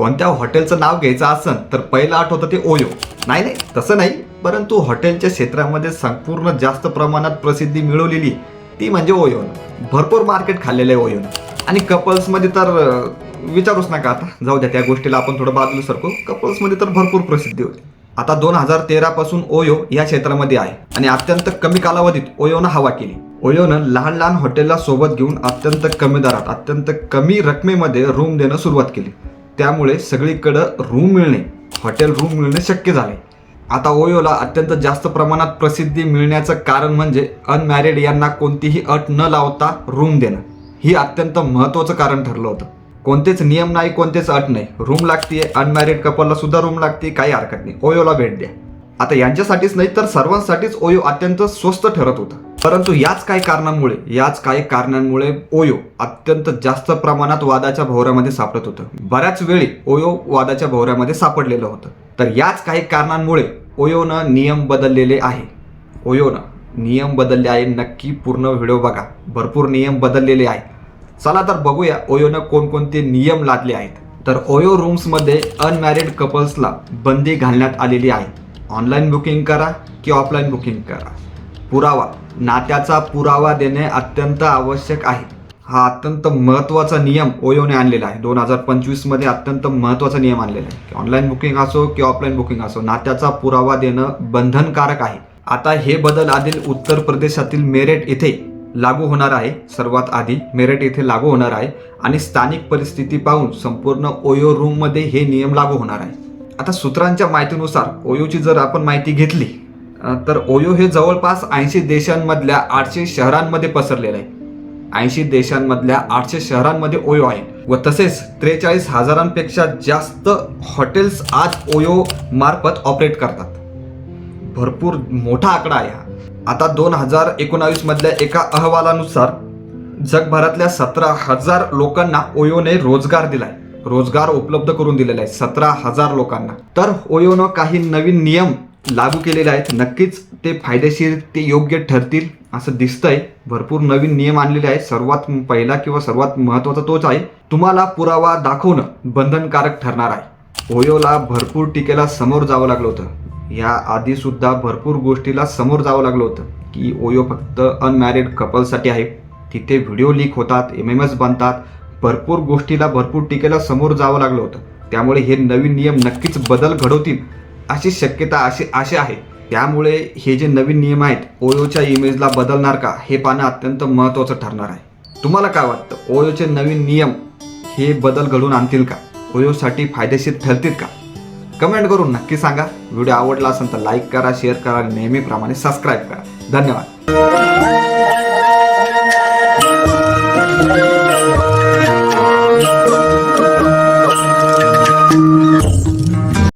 कोणत्या हॉटेलचं नाव घ्यायचं असन तर पहिलं आठवतं ते ओयो. नाही नाही तसं नाही परंतु हॉटेलच्या क्षेत्रामध्ये संपूर्ण जास्त प्रमाणात प्रसिद्धी मिळवलेली ती म्हणजे ओयोनं. भरपूर मार्केट खाल्लेलं आहे ओयोनं. आणि कपल्समध्ये तर विचारूच नका आता. जाऊ द्या त्या गोष्टीला आपण थोडं बाजूला सरको. कपल्समध्ये तर भरपूर प्रसिद्धी होती. आता दोन हजार तेरापासून ओयो या क्षेत्रामध्ये आहे. आणि अत्यंत कमी कालावधीत ओयोनं हवा केली. ओयोनं लहान लहान हॉटेलला सोबत घेऊन अत्यंत कमी दरात अत्यंत कमी रकमेमध्ये रूम देणं सुरुवात केली. त्यामुळे सगळीकडं रूम मिळणे हॉटेल रूम मिळणे शक्य झाले. आता ओयोला अत्यंत जास्त प्रमाणात प्रसिद्धी मिळण्याचं कारण म्हणजे अनमॅरिड यांना कोणतीही अट न लावता रूम देणं. ही अत्यंत महत्त्वाचं कारण ठरलं होतं. कोणतेच नियम नाही कोणतेच अट नाही. रूम लागतीये अनमॅरिड कपलला सुद्धा रूम लागते काही हरकत नाही. ओयोला भेट द्या. आता यांच्यासाठीच नाही तर सर्वांसाठीच ओयो अत्यंत स्वस्त ठरत होतं. परंतु याच काही कारणांमुळे याच काही कारणांमुळे ओयो अत्यंत जास्त प्रमाणात वादाच्या भोवऱ्यामध्ये सापडत होतं. बऱ्याच वेळी ओयो वादाच्या भोवऱ्यामध्ये सापडलेलं होतं. तर याच काही कारणांमुळे ओयोनं नियम बदललेले आहे. ओयोनं नियम बदलले आहे. नक्की पूर्ण व्हिडिओ बघा. भरपूर नियम बदललेले आहे चला तर बघूया ओयोनं कोणकोणते नियम लादले आहेत. तर ओयो रूम्समध्ये अनमॅरिड कपल्सला बंदी घालण्यात आलेली आहे. ऑनलाईन बुकिंग करा की ऑफलाईन बुकिंग करा? पुरावा. नात्याचा पुरावा देणे अत्यंत आवश्यक आहे. हा अत्यंत महत्त्वाचा नियम ओयोने आणलेला आहे. दोन हजार पंचवीसमध्ये अत्यंत महत्त्वाचा नियम आणलेला आहे. की ऑनलाईन बुकिंग असो किंवा ऑफलाईन बुकिंग असो नात्याचा पुरावा देणं बंधनकारक आहे. आता हे बदल आधी उत्तर प्रदेशातील मेरठ येथे लागू होणार आहे. सर्वात आधी मेरठ येथे लागू होणार आहे आणि स्थानिक परिस्थिती पाहून संपूर्ण ओयो रूममध्ये हे नियम लागू होणार आहे. आता सूत्रांच्या माहितीनुसार ओयोची जर आपण माहिती घेतली तर ओयो हे जवळपास ऐंशी देशांमधल्या आठशे शहरांमध्ये पसरलेलं आहे. ऐंशी देशांमधल्या आठशे शहरांमध्ये ओयो आहे. व तसेच त्रेचाळीस हजारांपेक्षा जास्त हॉटेल्स आज ओयो मार्फत ऑपरेट करतात. भरपूर मोठा आकडा आहे हा. आता दोन हजार एकोणावीस मधल्या एका अहवालानुसार जगभरातल्या सतरा हजार लोकांना ओयोने रोजगार दिलाय. रोजगार उपलब्ध करून दिलेला आहे सतरा हजार लोकांना. तर ओयोनं काही नवीन नियम लागू केलेले आहेत. नक्कीच ते फायदेशीर ते योग्य ठरतील असं दिसतंय. भरपूर नवीन नियम आणलेले आहेत. सर्वात पहिला किंवा सर्वात महत्त्वाचा तोच आहे. तुम्हाला पुरावा दाखवणं बंधनकारक ठरणार आहे. ओयोला भरपूर टीकेला समोर जावं लागलं होतं. या आधी सुद्धा भरपूर गोष्टीला समोर जावं लागलं होतं की ओयो फक्त अनमॅरिड कपलसाठी आहे. तिथे व्हिडिओ लीक होतात एम एम एस बनतात. भरपूर गोष्टीला भरपूर टीकेला समोर जावं लागलं होतं. त्यामुळे हे नवीन नियम नक्कीच बदल घडवतील. अशी शक्यता अशी आशा आहे. त्यामुळे हे जे नवीन नियम आहेत ओयोच्या इमेजला बदलणार का हे पाहणं अत्यंत महत्त्वाचं ठरणार आहे. तुम्हाला काय वाटतं? ओयोचे नवीन नियम हे बदल घडून आणतील का? ओयोसाठी फायदेशीर ठरतील का? कमेंट करून नक्की सांगा. व्हिडिओ आवडला असेल तर लाईक करा शेअर करा नेहमीप्रमाणे सबस्क्राईब करा. धन्यवाद.